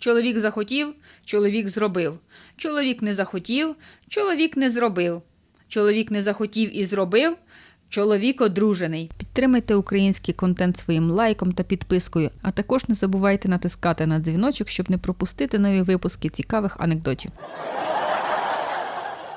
Чоловік захотів, чоловік зробив. Чоловік не захотів, чоловік не зробив. Чоловік не захотів і зробив. Чоловік одружений. Підтримайте український контент своїм лайком та підпискою, а також не забувайте натискати на дзвіночок, щоб не пропустити нові випуски цікавих анекдотів.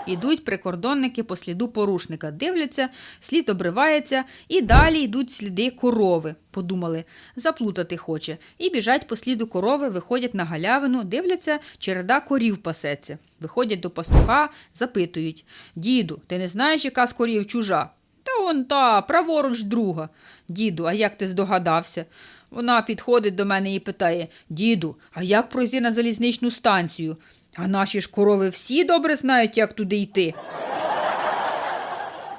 Ідуть прикордонники по сліду порушника, дивляться, слід обривається, і далі йдуть сліди корови. Подумали, заплутати хоче. І біжать по сліду корови, виходять на галявину, дивляться, череда корів пасеться. Виходять до пастуха, запитують: Діду, ти не знаєш, яка з корів чужа? Та он та, праворуч друга. Діду, а як ти здогадався? Вона підходить до мене і питає: Діду, а як пройти на залізничну станцію? А наші ж корови всі добре знають, як туди йти.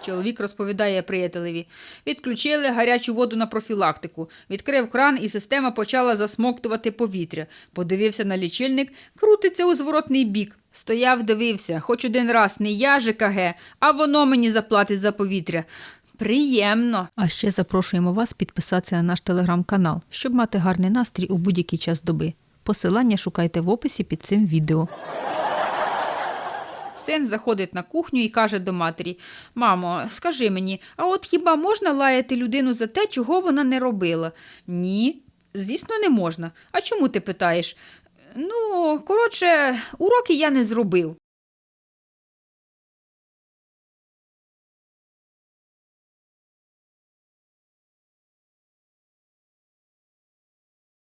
Чоловік розповідає приятелеві. Відключили гарячу воду на профілактику. Відкрив кран, і система почала засмоктувати повітря. Подивився на лічильник, крутиться у зворотний бік. Стояв, дивився, хоч один раз не я ЖКГ, а воно мені заплатить за повітря. Приємно. А ще запрошуємо вас підписатися на наш телеграм-канал, щоб мати гарний настрій у будь-який час доби. Посилання шукайте в описі під цим відео. Син заходить на кухню і каже до матері: Мамо, скажи мені, а от хіба можна лаяти людину за те, чого вона не робила? Ні, звісно, не можна. А чому ти питаєш? Ну, коротше, уроки я не зробив.